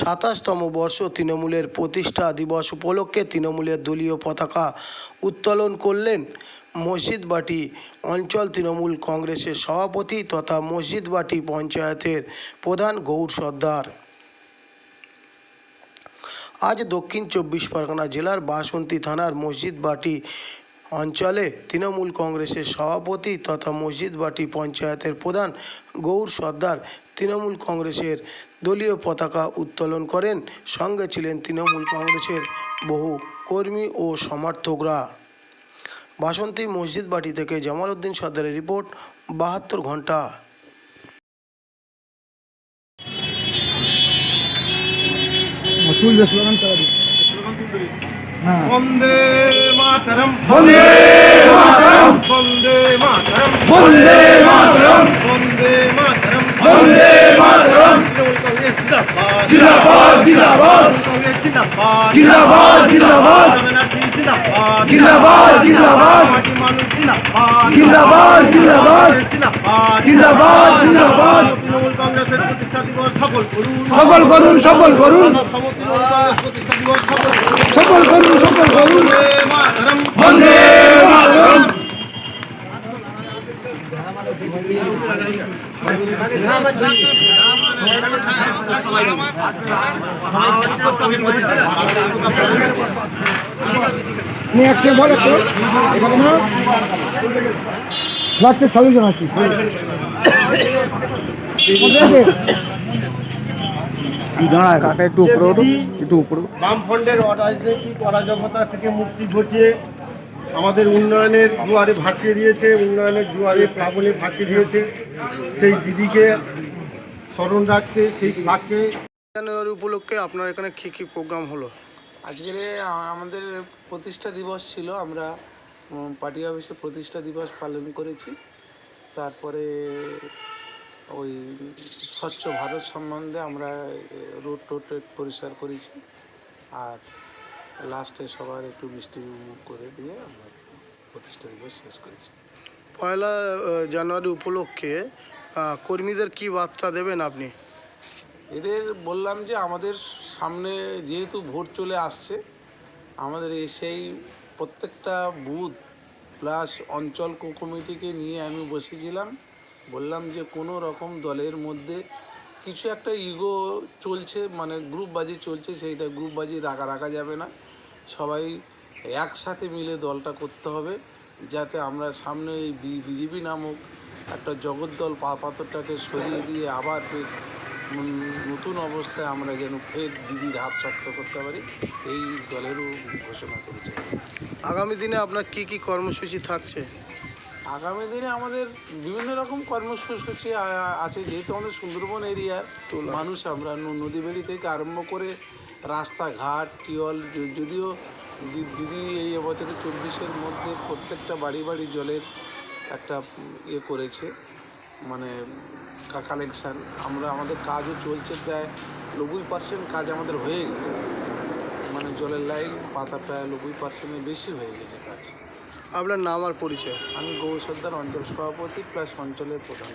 সাতাশতম বর্ষ তৃণমূলের প্রতিষ্ঠা দিবস উপলক্ষে তৃণমূলের দলীয় পতাকা উত্তোলন করলেন মসজিদবাটি অঞ্চল তৃণমূল কংগ্রেসের সভাপতি তথা মসজিদবাটি পঞ্চায়েতের প্রধান গৌর সর্দার। আজ দক্ষিণ চব্বিশ পরগনা জেলার বাসন্তী থানার মসজিদবাটি অঞ্চলে তৃণমূল কংগ্রেসের সভাপতি তথা মসজিদবাটি পঞ্চায়েতের প্রধান গৌর সর্দার তৃণমূল কংগ্রেসের দলীয় পতাকা উত্তোলন করেন। সঙ্গে ছিলেন তৃণমূল কংগ্রেসের বহু কর্মী ও সমর্থকরা। বাসন্তী মসজিদ বাটি থেকে জামাল উদ্দিন সর্দারের রিপোর্ট বাহাত্তর ঘণ্টা। তুলবে স্লোগান চালা দিন হ্যাঁ। বন্দে মাতরম। বন্দে মাতরম। বন্দে মাতরম। বন্দে মাতরম। বন্দে মাতরম। বন্দে মাতরম। জিন্দাবাদ। জিন্দাবাদ জিন্দাবাদ। জিন্দাবাদ। জিন্দাবাদ জিন্দাবাদ। জিন্দাবাদ। জিন্দাবাদ জিন্দাবাদ। জিন্দাবাদ। জিন্দাবাদ জিন্দাবাদ। কংগ্রেসের প্রতিষ্ঠা দিবস সফল করুন। সফল করুন সফল করুন। সফল করুন। সফল করুন লাগছে সবই জানাচ্ছি দাঁড়া কাকা একটু উপরে একটু উপরে বামফ্রন্টের অরাজনৈতিক অরাজকতা থেকে মুক্তি ঘটিয়ে আমাদের উন্নয়নের জোয়ারে ভাসিয়ে দিয়েছে উন্নয়নের জোয়ারে প্লাবনে ভাসিয়ে দিয়েছে। সেই দিদিকে স্মরণ রাখতে সেই ফ্লাগকে জানুয়ারি উপলক্ষে আপনার এখানে কী কী প্রোগ্রাম হলো? আজকের আমাদের প্রতিষ্ঠা দিবস ছিল আমরা পার্টি অফিসে প্রতিষ্ঠা দিবস পালন করেছি। তারপরে ওই স্বচ্ছ ভারত সম্বন্ধে আমরা রোড টোড পরিষ্কার করেছি। আর লাস্টে সবার একটু মিষ্টি মুখ করে দিয়ে আমরা প্রতিষ্ঠা দিবস শেষ করেছি। পয়লা জানুয়ারি উপলক্ষে কর্মীদের কি বার্তা দেবেন আপনি? এদের বললাম যে আমাদের সামনে যেহেতু ভোট চলে আসছে আমাদের সেই প্রত্যেকটা বুথ প্লাস অঞ্চল কো- কমিটিকে নিয়ে আমি বসেছিলাম। বললাম যে কোনো রকম দলের মধ্যে কিছু একটা ইগো চলছে মানে গ্রুপবাজি চলছে, সেইটা গ্রুপবাজি রাখা রাখা যাবে না। সবাই একসাথে মিলে দলটা করতে হবে, যাতে আমরা সামনে এই বিজেপি নামক একটা জগদ্দল পা পাথরটাকে সরিয়ে দিয়ে আবার ফের নতুন অবস্থায় আমরা যেন ফের দিদির হাত শক্ত করতে পারি, এই দলেরও ঘোষণা করেছে। আগামী দিনে আপনার কি কি কর্মসূচি থাকছে? আগামী দিনে আমাদের বিভিন্ন রকম কর্মসূচি আছে যেহেতু আমাদের সুন্দরবন এরিয়ার মানুষ আমরা ন- নদী বেড়ি থেকে আরম্ভ করে রাস্তাঘাট য- যদিও দিদি এই বছরে চব্বিশের মধ্যে প্রত্যেকটা বাড়ি বাড়ি জলের একটা ইয়ে করেছে মানে কালেকশান আমরা আমাদের কাজও চলছে প্রায় নব্বই পার্সেন্ট কাজ আমাদের হয়ে গেছে। মানে জলের লাইন পাতা প্রায় নব্বই পার্সেন্টের বেশি হয়ে গেছে কাজ। আপনার নাম আর পরিচয়? আমি গৌর সর্দার অঞ্চল সভাপতি প্লাস অঞ্চলের প্রধান।